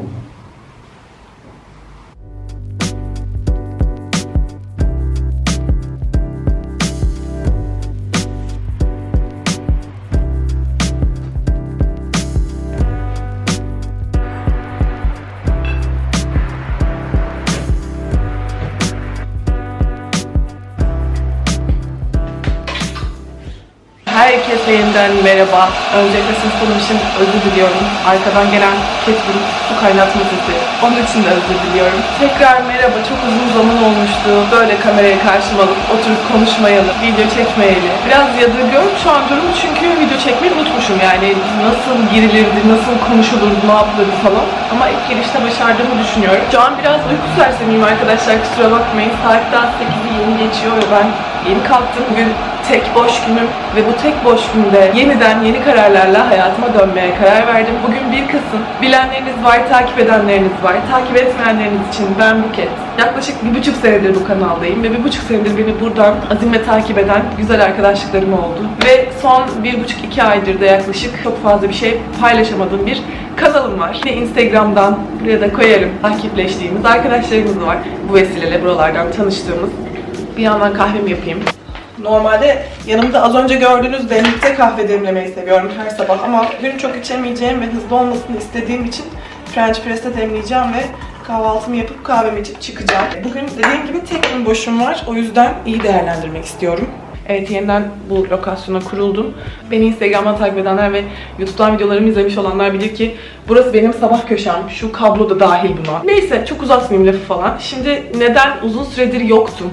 Herkese yeniden merhaba. Öncelikle siz sonum için özür diliyorum. Arkadan gelen ketbin su kaynatma sesi. Onun için de özür diliyorum. Tekrar merhaba. Çok uzun zaman olmuştu. Böyle kameraya karşıma alıp oturup konuşmayalı, video çekmeyeli. Biraz yadırgıyorum şu an durumu çünkü video çekmeyi unutmuşum yani. Nasıl girilirdi, nasıl konuşulurdu, ne yapılırdı falan. Ama ilk girişte başardığımı düşünüyorum. Şu an biraz uyku sersemiyim arkadaşlar. Kusura bakmayın. Saat daha 8'i yeni geçiyor ve ben yeni kalktım. Bugün tek boş günüm ve bu tek boş günde yeniden yeni kararlarla hayatıma dönmeye karar verdim. Bugün 1 Kasım. Bilenleriniz var, takip edenleriniz var. Takip etmeyenleriniz için ben Buket. Yaklaşık bir buçuk senedir bu kanaldayım ve bir buçuk senedir beni buradan azimle takip eden güzel arkadaşlıklarım oldu. Ve son bir buçuk iki aydır da yaklaşık çok fazla bir şey paylaşamadığım bir kanalım var. Yine Instagram'dan buraya da koyarım. Takipleştiğimiz arkadaşlarımız var. Bu vesileyle buralardan tanıştığımız. Bir yandan kahvemi yapayım. Normalde yanımda az önce gördüğünüz demlikte kahve demlemeyi seviyorum her sabah ama gün çok içemeyeceğim ve hızlı olmasını istediğim için French press'te demleyeceğim ve kahvaltımı yapıp kahvemi içip çıkacağım. Bugün dediğim gibi tek gün boşum var o yüzden iyi değerlendirmek istiyorum. Evet yeniden bu lokasyona kuruldum. Beni Instagram'dan takip edenler ve YouTube'dan videolarımı izlemiş olanlar bilir ki burası benim sabah köşem. Şu kablo da dahil buna. Neyse çok uzatmayayım lafı falan. Şimdi neden uzun süredir yoktum?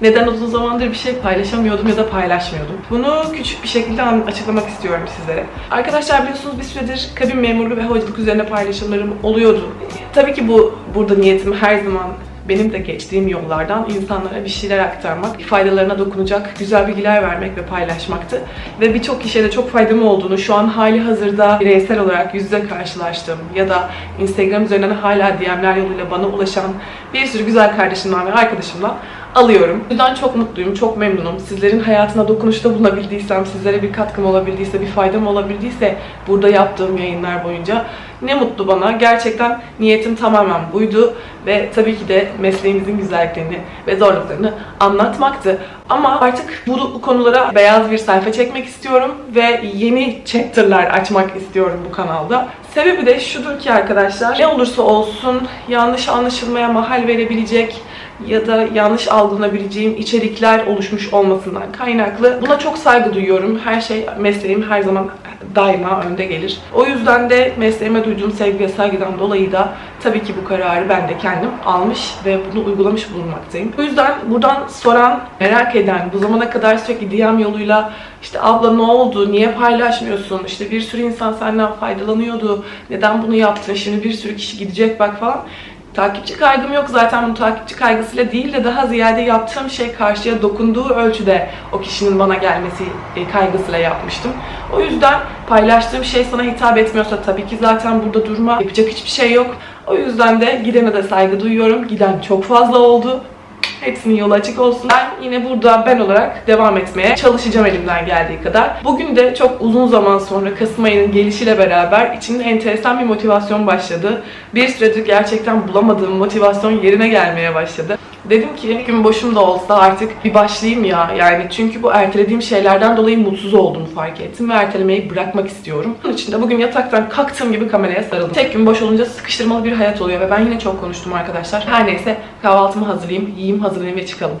Neden uzun zamandır bir şey paylaşamıyordum ya da paylaşmıyordum? Bunu küçük bir şekilde açıklamak istiyorum sizlere. Arkadaşlar biliyorsunuz bir süredir kabin memurluğu ve havacılık üzerine paylaşımlarım oluyordu. Tabii ki bu burada niyetim her zaman benim de geçtiğim yollardan insanlara bir şeyler aktarmak, faydalarına dokunacak güzel bilgiler vermek ve paylaşmaktı. Ve birçok kişiye de çok faydam olduğunu şu an hali hazırda bireysel olarak yüz yüze karşılaştığım ya da Instagram üzerinden hala DM'ler yoluyla bana ulaşan bir sürü güzel kardeşimden ve arkadaşımdan alıyorum. Bu yüzden çok mutluyum, çok memnunum. Sizlerin hayatına dokunuşta bulunabildiysem, sizlere bir katkım olabildiyse, bir faydam olabildiyse burada yaptığım yayınlar boyunca ne mutlu bana. Gerçekten niyetim tamamen buydu ve tabii ki de mesleğimizin güzelliklerini ve zorluklarını anlatmaktı. Ama artık bu konulara beyaz bir sayfa çekmek istiyorum ve yeni chapter'lar açmak istiyorum bu kanalda. Sebebi de şudur ki arkadaşlar, ne olursa olsun yanlış anlaşılmaya mahal verebilecek ya da yanlış algılanabileceğim içerikler oluşmuş olmasından kaynaklı. Buna çok saygı duyuyorum. Her şey, mesleğim her zaman daima önde gelir. O yüzden de mesleğime duyduğum sevgi ve saygıdan dolayı da tabii ki bu kararı ben de kendim almış ve bunu uygulamış bulunmaktayım. O yüzden buradan soran, merak eden, bu zamana kadar sürekli DM yoluyla işte abla ne oldu, niye paylaşmıyorsun, işte bir sürü insan senden faydalanıyordu, neden bunu yaptın, şimdi bir sürü kişi gidecek bak falan. Takipçi kaygım yok zaten bu takipçi kaygısıyla değil de daha ziyade yaptığım şey karşıya dokunduğu ölçüde o kişinin bana gelmesi e, kaygısıyla yapmıştım. O yüzden paylaştığım şey sana hitap etmiyorsa tabii ki zaten burada durma. Yapacak hiçbir şey yok. O yüzden de gidene de saygı duyuyorum. Giden çok fazla oldu. Hepsinin yolu açık olsun. Ben yine burada ben olarak devam etmeye çalışacağım elimden geldiği kadar. Bugün de çok uzun zaman sonra Kasım ayının gelişiyle beraber içimde enteresan bir motivasyon başladı. Bir süredir gerçekten bulamadığım motivasyon yerine gelmeye başladı. Dedim ki gün boşum da olsa artık bir başlayayım ya. Yani çünkü bu ertelediğim şeylerden dolayı mutsuz olduğumu fark ettim ve ertelemeyi bırakmak istiyorum. Bunun için de bugün yataktan kalktığım gibi kameraya sarıldım. Tek gün boş olunca sıkıştırmalı bir hayat oluyor ve ben yine çok konuştum arkadaşlar. Her neyse kahvaltımı hazırlayayım, yiyeyim hazırlayayım ve çıkalım.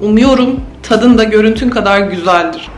Umuyorum tadın da görüntün kadar güzeldir.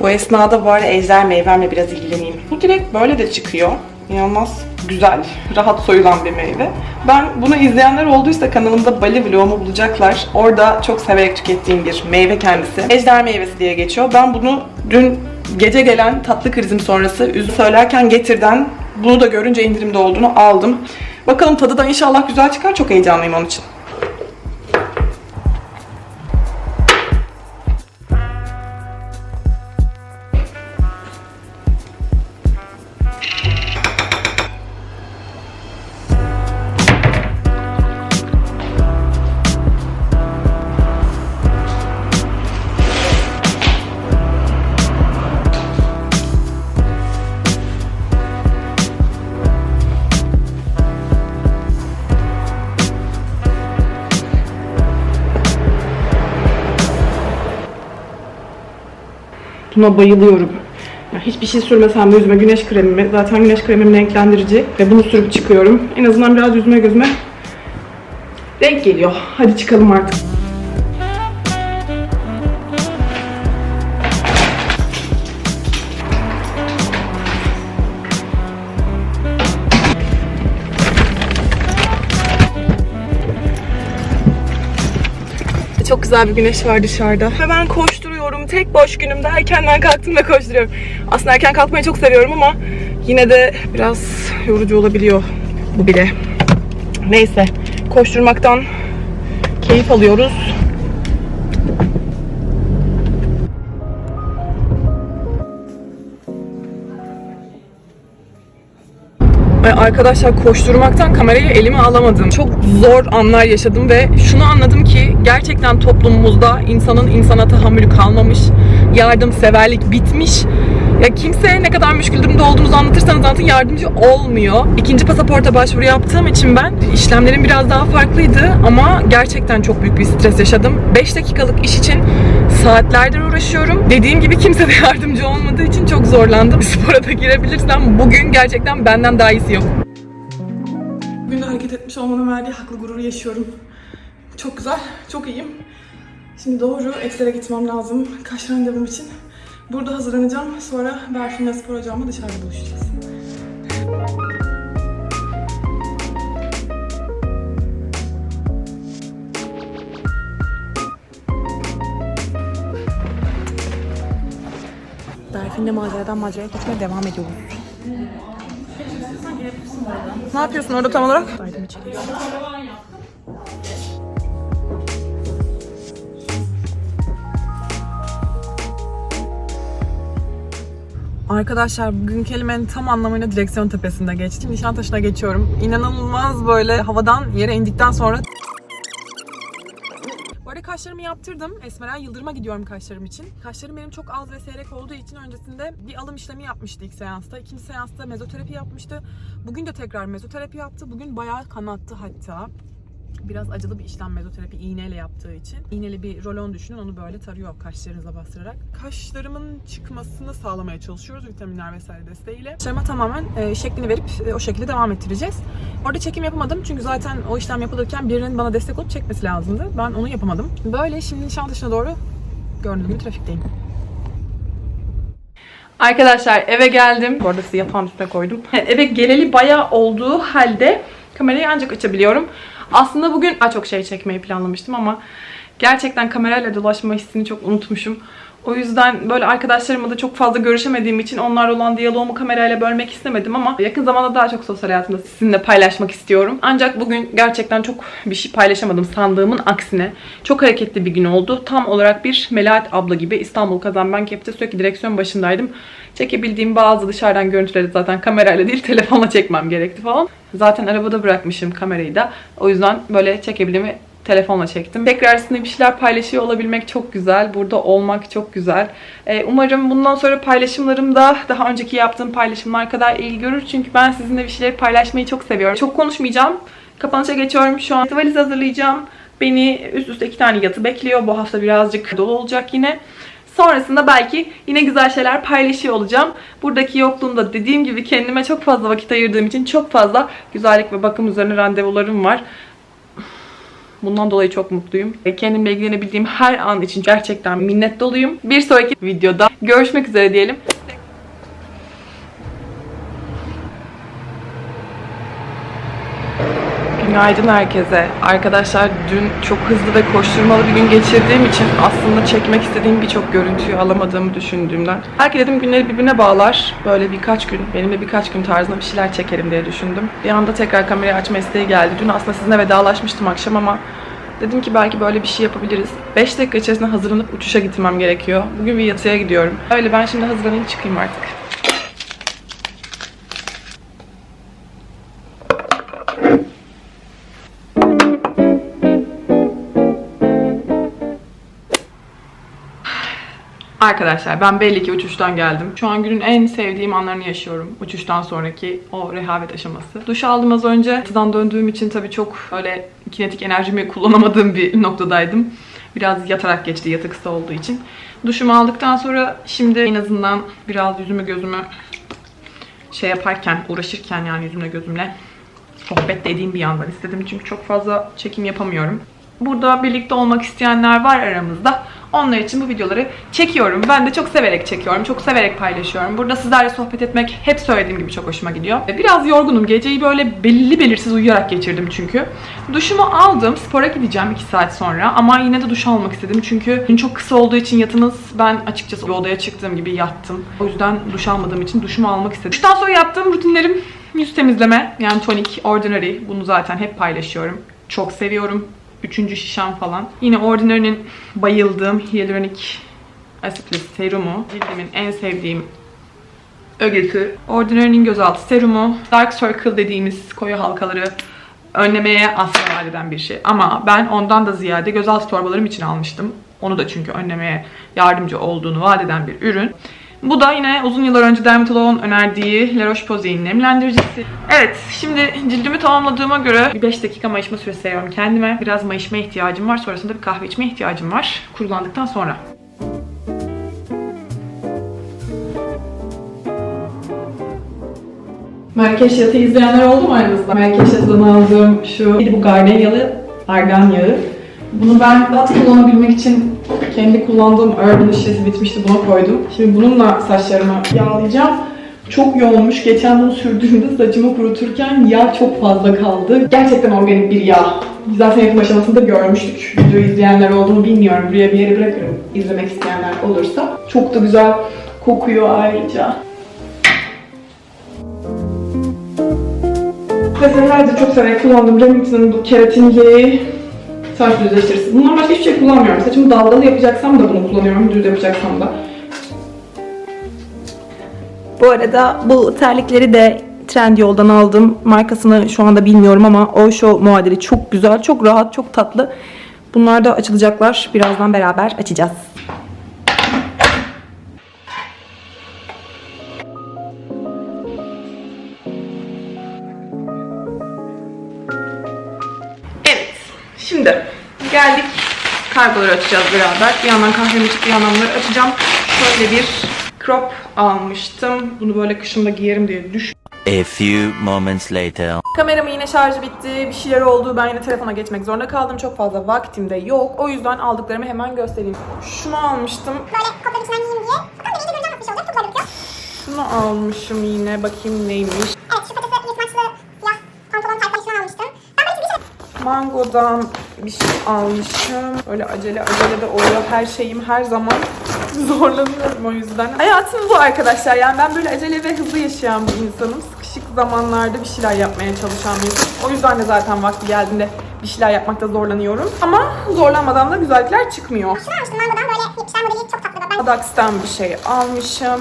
Bu esnada bari ejder meyvemle biraz ilgileneyim. Bu direkt böyle de çıkıyor. İnanılmaz güzel, rahat soyulan bir meyve. Ben bunu izleyenler olduysa kanalımda Bali vlogumu bulacaklar. Orada çok severek tükettiğim bir meyve kendisi. Ejder meyvesi diye geçiyor. Ben bunu dün gece gelen tatlı krizim sonrası üzüm söylerken getirden bunu da görünce indirimde olduğunu aldım. Bakalım tadı da inşallah güzel çıkar. Çok heyecanlıyım onun için. Buna bayılıyorum. Ya hiçbir şey sürmesem de yüzüme güneş kremimi, zaten güneş kremim renklendirici ve bunu sürüp çıkıyorum. En azından biraz yüzüme gözüme renk geliyor. Hadi çıkalım artık. Çok güzel bir güneş var dışarıda. Ve ben koşturuyorum. Tek boş günümde erkenden kalktım ve koşturuyorum. Aslında erken kalkmayı çok seviyorum ama yine de biraz yorucu olabiliyor bu bile. Neyse. Koşturmaktan keyif alıyoruz. Arkadaşlar koşturmaktan kamerayı elime alamadım. Çok zor anlar yaşadım ve şunu anladım ki gerçekten toplumumuzda insanın insana tahammülü kalmamış. Yardımseverlik bitmiş. Ya kimse ne kadar müşkül durumda olduğunuzu anlatırsanız zaten yardımcı olmuyor. İkinci pasaporta başvuru yaptığım için ben işlemlerim biraz daha farklıydı ama gerçekten çok büyük bir stres yaşadım. 5 dakikalık iş için saatlerdir uğraşıyorum. Dediğim gibi kimse de yardımcı olmadığı için çok zorlandım. Spora da girebilirsem bugün gerçekten benden daha iyisi yok. Bugün hareket etmiş olmanın verdiği haklı gururu yaşıyorum. Çok güzel, çok iyiyim. Şimdi doğru Ekser'e gitmem lazım kaş randevum için. Burada hazırlanacağım. Sonra Berfin'le spor hocamla dışarıda buluşacağız. Berfin'le maceradan maceraya gitmeye devam ediyoruz. Ne yapıyorsun orada tam olarak? Daydım içeriye. Arkadaşlar bugün kelimenin tam anlamıyla direksiyon tepesinde geçtim. Nişantaşı'na geçiyorum. İnanılmaz böyle havadan yere indikten sonra arada kaşlarımı yaptırdım. Esmeren Yıldırım'a gidiyorum kaşlarım için. Kaşlarım benim çok az ve seyrek olduğu için öncesinde bir alım işlemi yapmıştı ilk seansta. İkinci seansta mezoterapi yapmıştı. Bugün de tekrar mezoterapi yaptı. Bugün bayağı kanattı hatta. Biraz acılı bir işlem mezoterapi iğneyle yaptığı için. İğneli bir rolon düşünün onu böyle tarıyor kaşlarınıza bastırarak. Kaşlarımın çıkmasını sağlamaya çalışıyoruz vitaminler vesaire desteğiyle. Kaşlarıma tamamen e, şeklini verip e, o şekilde devam ettireceğiz. Orada çekim yapamadım çünkü zaten o işlem yapılırken birinin bana destek olup çekmesi lazımdı. Ben onu yapamadım. Böyle şimdi Nişantaşı'na doğru gibi trafikteyim. Arkadaşlar eve geldim. Bu arada sizi yatağın üstüne koydum. Eve geleli bayağı olduğu halde kamerayı ancak açabiliyorum. Aslında bugün daha çok şey çekmeyi planlamıştım ama gerçekten kamerayla dolaşma hissini çok unutmuşum. O yüzden böyle arkadaşlarımla da çok fazla görüşemediğim için onlarla olan diyaloğumu kamerayla bölmek istemedim ama yakın zamanda daha çok sosyal hayatımda sizinle paylaşmak istiyorum. Ancak bugün gerçekten çok bir şey paylaşamadım sandığımın aksine. Çok hareketli bir gün oldu. Tam olarak bir Melahat abla gibi İstanbul Kazan Bankep'te sürekli direksiyon başındaydım. Çekebildiğim bazı dışarıdan görüntüleri zaten kamerayla değil telefonla çekmem gerekti falan. Zaten arabada bırakmışım kamerayı da. O yüzden böyle çekebildiğimi telefonla çektim. Tekrar sizinle bir şeyler paylaşıyor olabilmek çok güzel. Burada olmak çok güzel. Ee, umarım bundan sonra paylaşımlarım da daha önceki yaptığım paylaşımlar kadar ilgi görür. Çünkü ben sizinle bir şeyleri paylaşmayı çok seviyorum. Çok konuşmayacağım. Kapanışa geçiyorum. Şu an valiz hazırlayacağım. Beni üst üste iki tane yatı bekliyor. Bu hafta birazcık dolu olacak yine. Sonrasında belki yine güzel şeyler paylaşıyor olacağım. Buradaki yokluğumda dediğim gibi kendime çok fazla vakit ayırdığım için çok fazla güzellik ve bakım üzerine randevularım var. Bundan dolayı çok mutluyum. Ve Kendimle ilgilenebildiğim her an için gerçekten minnet doluyum. Bir sonraki videoda görüşmek üzere diyelim. Günaydın herkese. Arkadaşlar dün çok hızlı ve koşturmalı bir gün geçirdiğim için aslında çekmek istediğim birçok görüntüyü alamadığımı düşündüğümden. Belki dedim günleri birbirine bağlar. Böyle birkaç gün, benimle birkaç gün tarzında bir şeyler çekerim diye düşündüm. Bir anda tekrar kamerayı açma isteği geldi. Dün aslında sizinle vedalaşmıştım akşam ama Dedim ki belki böyle bir şey yapabiliriz. 5 dakika içerisinde hazırlanıp uçuşa gitmem gerekiyor. Bugün bir yatıya gidiyorum. Öyle ben şimdi hazırlanayım çıkayım artık. Arkadaşlar ben belli ki uçuştan geldim. Şu an günün en sevdiğim anlarını yaşıyorum. Uçuştan sonraki o rehavet aşaması. Duş aldım az önce. Yatıdan döndüğüm için tabii çok öyle kinetik enerjimi kullanamadığım bir noktadaydım. Biraz yatarak geçti yatı kısa olduğu için. Duşumu aldıktan sonra şimdi en azından biraz yüzümü gözümü şey yaparken, uğraşırken yani yüzümle gözümle sohbet dediğim bir yandan istedim. Çünkü çok fazla çekim yapamıyorum. Burada birlikte olmak isteyenler var aramızda. Onlar için bu videoları çekiyorum. Ben de çok severek çekiyorum. Çok severek paylaşıyorum. Burada sizlerle sohbet etmek hep söylediğim gibi çok hoşuma gidiyor. Biraz yorgunum. Geceyi böyle belli belirsiz uyuyarak geçirdim çünkü. Duşumu aldım. Spora gideceğim 2 saat sonra. Ama yine de duş almak istedim. Çünkü gün çok kısa olduğu için yatınız ben açıkçası bir odaya çıktığım gibi yattım. O yüzden duş almadığım için duşumu almak istedim. Duştan sonra yaptığım rutinlerim yüz temizleme. Yani tonik, ordinary. Bunu zaten hep paylaşıyorum. Çok seviyorum. Üçüncü şişem falan. Yine Ordinary'nin bayıldığım hyaluronik asitli serumu. Cildimin en sevdiğim ögesi. Ordinary'nin gözaltı serumu. Dark Circle dediğimiz koyu halkaları önlemeye aslında vaat eden bir şey. Ama ben ondan da ziyade gözaltı torbalarım için almıştım. Onu da çünkü önlemeye yardımcı olduğunu vaat eden bir ürün. Bu da yine uzun yıllar önce dermatoloğun önerdiği La Roche-Posay'in nemlendiricisi. Evet, şimdi cildimi tamamladığıma göre bir 5 dakika mayışma süresi veriyorum kendime. Biraz mayışma ihtiyacım var. Sonrasında bir kahve içme ihtiyacım var. Kurulandıktan sonra. Marrakeş yatı izleyenler oldu mu aranızda? Marrakeş yatıdan aldığım şu bu gardeniyalı argan yağı. Bunu ben lat kullanabilmek için kendi kullandığım Urban şişesi bitmişti buna koydum. Şimdi bununla saçlarımı yağlayacağım. Çok yoğunmuş. Geçen bunu sürdüğümde saçımı kuruturken yağ çok fazla kaldı. Gerçekten organik bir yağ. Zaten yapım aşamasında görmüştük. Videoyu izleyenler oldu mu bilmiyorum. Buraya bir yere bırakırım izlemek isteyenler olursa. Çok da güzel kokuyor ayrıca. Ve senelerce çok severek kullandığım Remington'ın bu keratinli saç düzleştiricisi. Bundan başka hiçbir şey kullanmıyorum. Saçımı dalgalı yapacaksam da bunu kullanıyorum. Düz yapacaksam da. Bu arada bu terlikleri de Trendyol'dan aldım. Markasını şu anda bilmiyorum ama Osho muadili çok güzel, çok rahat, çok tatlı. Bunlar da açılacaklar. Birazdan beraber açacağız. Şimdi geldik. Kargoları açacağız beraber. Bir yandan kahvemi içip bir yandan bunları açacağım. Şöyle bir crop almıştım. Bunu böyle kışında giyerim diye düş. A few moments later. Kameramın yine şarjı bitti. Bir şeyler oldu. Ben yine telefona geçmek zorunda kaldım. Çok fazla vaktim de yok. O yüzden aldıklarımı hemen göstereyim. Şunu almıştım. böyle kopyanın içinden yiyeyim diye. Bakalım benim de göreceğim nasıl bir şey olacak. Çok gözüküyor. Şunu almışım yine. Bakayım neymiş. Evet şu patatesi yırtmaçlı siyah pantolon tayfayı almıştım. Ben böyle hiçbir şey Mango'dan bir şey almışım. Öyle acele acele de oluyor. Her şeyim her zaman zorlanıyorum o yüzden. Hayatım bu arkadaşlar. Yani ben böyle acele ve hızlı yaşayan bir insanım. Sıkışık zamanlarda bir şeyler yapmaya çalışan bir insanım. O yüzden de zaten vakti geldiğinde bir şeyler yapmakta zorlanıyorum. Ama zorlanmadan da güzellikler çıkmıyor. şunu almıştım. Mango'dan böyle 70'ler modeli çok tatlı. Ben Adax'tan bir şey almışım.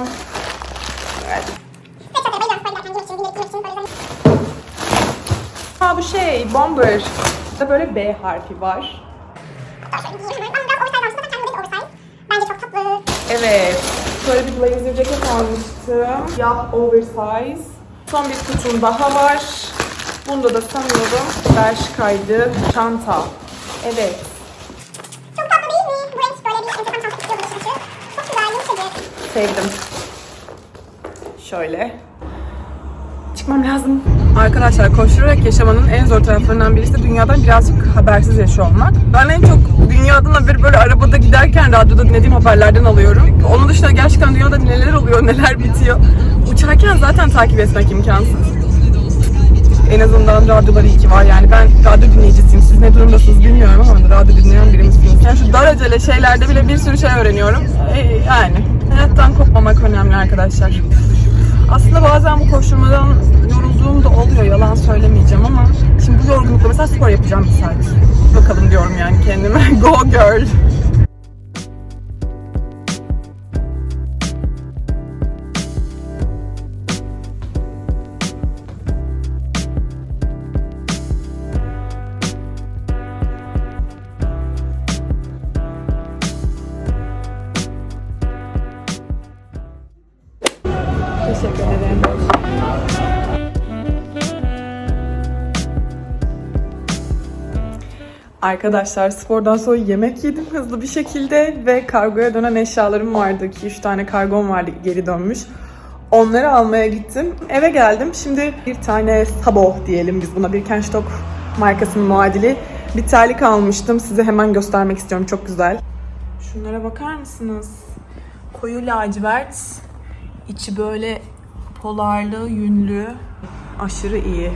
Evet. ve çok arabayı yansıtmaya giderken giymek için, günlük giymek için böyle böyle Ha bu şey bomber. Burada böyle B harfi var. Evet. Şöyle bir blazer ceket almıştım. Siyah oversize. Son bir kutum daha var. Bunda da sanıyorum Bershka'ydı. Çanta. Evet. Sevdim. Şöyle. Çıkmam lazım. Arkadaşlar koşturarak yaşamanın en zor taraflarından birisi de dünyadan birazcık habersiz yaşıyor olmak. Ben en çok dünyadan haberi böyle arabada giderken radyoda dinlediğim haberlerden alıyorum. Onun dışında gerçekten dünyada neler oluyor, neler bitiyor. Uçarken zaten takip etmek imkansız. En azından radyolar iyi ki var. Yani ben radyo dinleyicisiyim. Siz ne durumdasınız bilmiyorum ama radyo dinleyen biri misiniz? Yani şu dar acele şeylerde bile bir sürü şey öğreniyorum. Ee, yani hayattan kopmamak önemli arkadaşlar. Aslında bazen bu koşturmadan yorulduğum da oluyor. Yalan söylemeyeceğim ama şimdi bu yorgunlukla mesela spor yapacağım bir saat. Bakalım diyorum yani kendime. Go girl. Teşekkür ederim. Arkadaşlar spordan sonra yemek yedim hızlı bir şekilde ve kargoya dönen eşyalarım vardı. 2-3 tane kargom vardı geri dönmüş. Onları almaya gittim. Eve geldim. Şimdi bir tane Sabo diyelim biz buna. Birkenstock markasının muadili. Bir terlik almıştım. Size hemen göstermek istiyorum. Çok güzel. Şunlara bakar mısınız? Koyu lacivert. İçi böyle polarlı, yünlü. Aşırı iyi.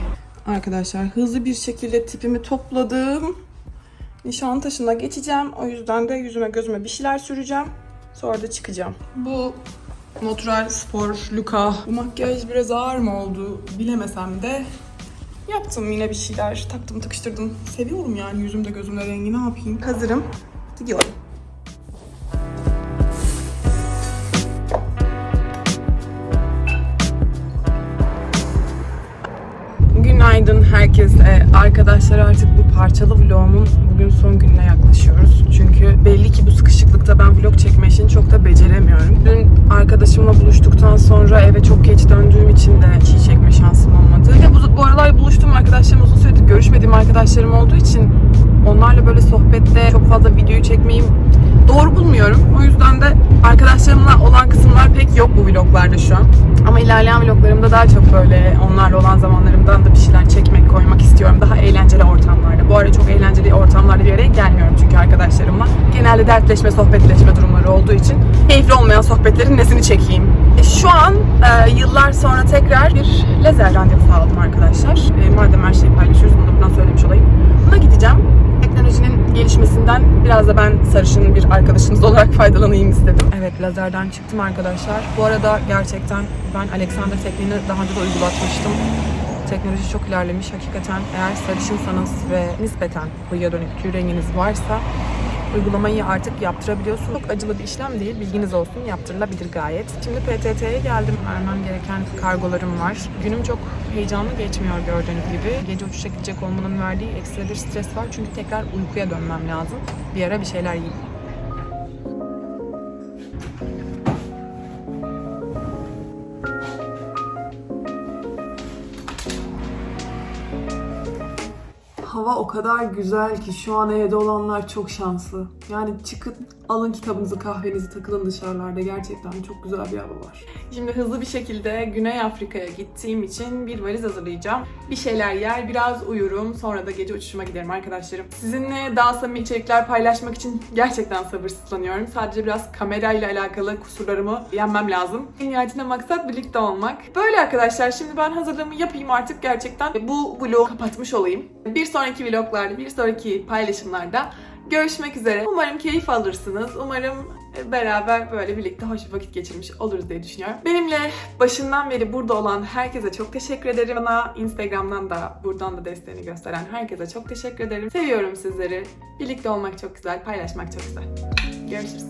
Arkadaşlar hızlı bir şekilde tipimi topladım. Nişantaşı'na geçeceğim. O yüzden de yüzüme gözüme bir şeyler süreceğim. Sonra da çıkacağım. Bu Natural Spor Luka. Bu makyaj biraz ağır mı oldu bilemesem de yaptım yine bir şeyler. Taktım tıkıştırdım. Seviyorum yani yüzümde gözümde rengi ne yapayım. Hazırım. Gidiyorum. Herkese. Arkadaşlar artık bu parçalı vlogumun bugün son gününe yaklaşıyoruz. Çünkü belli ki bu sıkışıklıkta ben vlog çekme işini çok da beceremiyorum. Dün arkadaşımla buluştuktan sonra eve çok geç döndüğüm için de hiç çekme şansım olmadı. Bir de bu, bu aralar buluştuğum arkadaşlarım uzun süredir görüşmediğim arkadaşlarım olduğu için onlarla böyle sohbette çok fazla videoyu çekmeyi doğru bulmuyorum. O yüzden de arkadaşlarımla olan kısımlar pek yok bu vloglarda şu an. Ama ilerleyen vloglarımda daha çok böyle onlarla olan zamanlarımdan da bir şeyler çekmek, koymak istiyorum. Daha eğlenceli ortamlarda. Bu ara çok eğlenceli ortamlarda bir araya gelmiyorum çünkü arkadaşlarımla. Genelde dertleşme, sohbetleşme durumları olduğu için keyifli olmayan sohbetlerin nesini çekeyim. E, Şu an e, yıllar sonra tekrar bir lazer randevusu aldım arkadaşlar. E, madem her şeyi paylaşıyoruz bunu da buradan söylemiş olayım. Buna gideceğim gelişmesinden biraz da ben sarışın bir arkadaşınız olarak faydalanayım istedim. Evet lazerden çıktım arkadaşlar. Bu arada gerçekten ben Alexander tekniğini daha önce de uygulatmıştım. Teknoloji çok ilerlemiş. Hakikaten eğer sarışınsanız ve nispeten kıyıya dönük tüy renginiz varsa uygulamayı artık yaptırabiliyorsunuz. Çok acılı bir işlem değil. Bilginiz olsun. Yaptırılabilir gayet. Şimdi PTT'ye geldim. Vermem gereken kargolarım var. Günüm çok heyecanlı geçmiyor gördüğünüz gibi. Gece uçuşa gidecek olmanın verdiği ekstra bir stres var. Çünkü tekrar uykuya dönmem lazım. Bir ara bir şeyler yiyeyim. O kadar güzel ki şu an evde olanlar çok şanslı. Yani çıkın alın kitabınızı kahvenizi takılın dışarılarda gerçekten çok güzel bir hava var. Şimdi hızlı bir şekilde Güney Afrika'ya gittiğim için bir valiz hazırlayacağım. Bir şeyler yer biraz uyurum sonra da gece uçuşuma giderim arkadaşlarım. Sizinle daha samimi içerikler paylaşmak için gerçekten sabırsızlanıyorum. Sadece biraz kamerayla alakalı kusurlarımı yenmem lazım. En nihayetinde maksat birlikte olmak. Böyle arkadaşlar şimdi ben hazırlığımı yapayım artık gerçekten. Bu vlogu kapatmış olayım. Bir sonraki vloglarda, bir sonraki paylaşımlarda görüşmek üzere. Umarım keyif alırsınız. Umarım beraber böyle birlikte hoş bir vakit geçirmiş oluruz diye düşünüyorum. Benimle başından beri burada olan herkese çok teşekkür ederim. Bana Instagram'dan da buradan da desteğini gösteren herkese çok teşekkür ederim. Seviyorum sizleri. Birlikte olmak çok güzel, paylaşmak çok güzel. Görüşürüz.